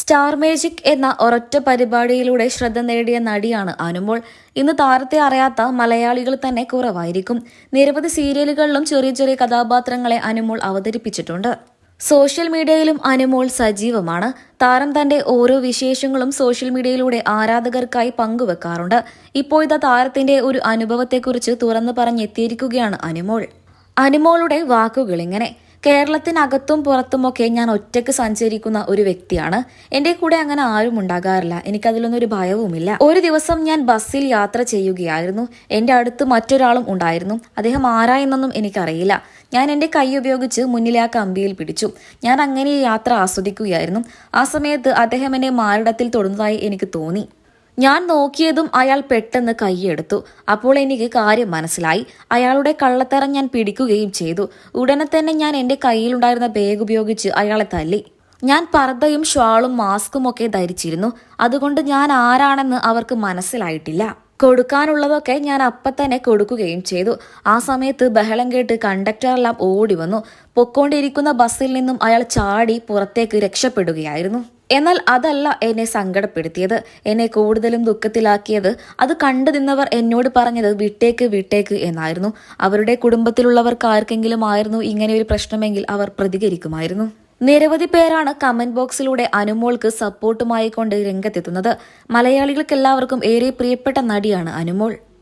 Star magic എന്ന ഒരൊറ്റ പരിപാടിയിലൂടെ ശ്രദ്ധ നേടിയ നടിയാണ് അനുമോൾ ഇന്ന് താരത്തെ അറിയാത്ത മലയാളികൾ തന്നെ കുറവായിരിക്കും. നിരവധി സീരിയലുകളിലും ചെറിയ ചെറിയ കഥാപാത്രങ്ങളെ അനുമോൾ അവതരിപ്പിച്ചിട്ടുണ്ട്. സോഷ്യൽ മീഡിയയിലും അനുമോൾ സജീവമാണ്. താരം തന്റെ ഓരോ വിശേഷങ്ങളും സോഷ്യൽ മീഡിയയിലൂടെ ആരാധകർക്കായി പങ്കുവെക്കാറുണ്ട്. ഇപ്പോഴത്തെ താരത്തിന്റെ ഒരു അനുഭവത്തെക്കുറിച്ച് തുറന്നു പറഞ്ഞെത്തിയിരിക്കുകയാണ് അനുമോൾ അനുമോളുടെ വാക്കുകൾ ഇങ്ങനെ കേരളത്തിനകത്തും പുറത്തുമൊക്കെ ഞാൻ ഒറ്റയ്ക്ക് സഞ്ചരിക്കുന്ന ഒരു വ്യക്തിയാണ്. എന്റെ കൂടെ അങ്ങനെ ആരും ഉണ്ടാകാറില്ല. എനിക്കതിലൊന്നും ഒരു ഭയവുമില്ല. ഒരു ദിവസം ഞാൻ ബസ്സിൽ യാത്ര ചെയ്യുകയായിരുന്നു. എന്റെ അടുത്ത് മറ്റൊരാളും ഉണ്ടായിരുന്നു. അദ്ദേഹം ആരായെന്നൊന്നും എനിക്കറിയില്ല. ഞാൻ എന്റെ കൈ ഉപയോഗിച്ച് മുന്നിലെ ആ കമ്പിയിൽ പിടിച്ചു. ഞാൻ അങ്ങനെ യാത്ര ആസ്വദിക്കുകയായിരുന്നു. ആ സമയത്ത് അദ്ദേഹം എന്നെ മാറിടത്തിൽ തൊടുന്നതായി എനിക്ക് തോന്നി. ഞാൻ നോക്കിയതും അയാൾ പെട്ടെന്ന് കൈയെടുത്തു. അപ്പോൾ എനിക്ക് കാര്യം മനസ്സിലായി. അയാളുടെ കള്ളത്തരം ഞാൻ പിടിക്കുകയും ചെയ്തു. ഉടനെ തന്നെ ഞാൻ എന്റെ കയ്യിലുണ്ടായിരുന്ന ബാഗ് ഉപയോഗിച്ച് അയാളെ തല്ലി. ഞാൻ പർദ്ദയും ഷാളും മാസ്കും ഒക്കെ ധരിച്ചിരുന്നു. അതുകൊണ്ട് ഞാൻ ആരാണെന്ന് അവർക്ക് മനസ്സിലായിട്ടില്ല. കൊടുക്കാനുള്ളതൊക്കെ ഞാൻ അപ്പം തന്നെ കൊടുക്കുകയും ചെയ്തു. ആ സമയത്ത് ബഹളം കേട്ട് കണ്ടക്ടറെല്ലാം ഓടി വന്നു. പൊക്കോണ്ടിരിക്കുന്ന ബസ്സിൽ നിന്നും അയാൾ ചാടി പുറത്തേക്ക് രക്ഷപ്പെടുകയായിരുന്നു. എന്നാൽ അതല്ല എന്നെ സങ്കടപ്പെടുത്തിയത്. എന്നെ കൂടുതലും ദുഃഖത്തിലാക്കിയത് അത് കണ്ടു നിന്നവർ എന്നോട് പറഞ്ഞത് വിട്ടേക്ക് വിട്ടേക്ക് എന്നായിരുന്നു. അവരുടെ കുടുംബത്തിലുള്ളവർക്ക് ആർക്കെങ്കിലും ആയിരുന്നു ഇങ്ങനെ ഒരു പ്രശ്നമെങ്കിൽ അവർ പ്രതികരിക്കുമായിരുന്നു. നിരവധി പേരാണ് കമന്റ് ബോക്സിലൂടെ അനുമോൾക്ക് സപ്പോർട്ടുമായി കൊണ്ട് രംഗത്തെത്തുന്നത്. മലയാളികൾക്കെല്ലാവർക്കും ഏറെ പ്രിയപ്പെട്ട നടിയാണ് അനുമോൾ.